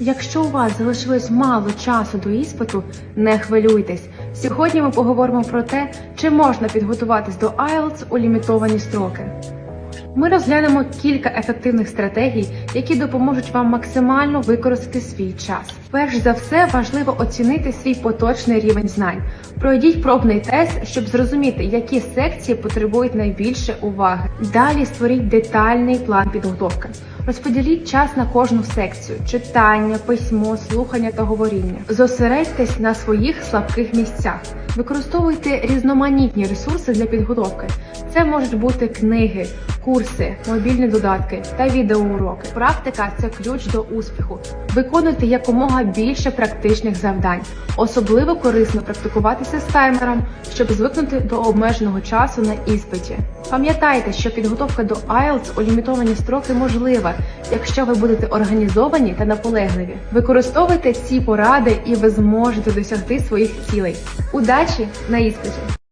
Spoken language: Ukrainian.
Якщо у вас залишилось мало часу до іспиту, не хвилюйтесь. Сьогодні ми поговоримо про те, чи можна підготуватись до IELTS у лімітовані строки. Ми розглянемо кілька ефективних стратегій, які допоможуть вам максимально використати свій час. Перш за все, важливо оцінити свій поточний рівень знань. Пройдіть пробний тест, щоб зрозуміти, які секції потребують найбільше уваги. Далі створіть детальний план підготовки. Розподіліть час на кожну секцію: читання, письмо, слухання та говоріння. Зосередьтесь на своїх слабких місцях. Використовуйте різноманітні ресурси для підготовки. Це можуть бути книги, курси, мобільні додатки та відеоуроки. Практика це ключ до успіху. Виконуйте якомога більше практичних завдань. Особливо корисно практикуватися з таймером, щоб звикнути до обмеженого часу на іспиті. Пам'ятайте, що підготовка до IELTS у лімітовані строки можлива, якщо ви будете організовані та наполегливі. Використовуйте ці поради, і ви зможете досягти своїх цілей. Удачі на іспиті!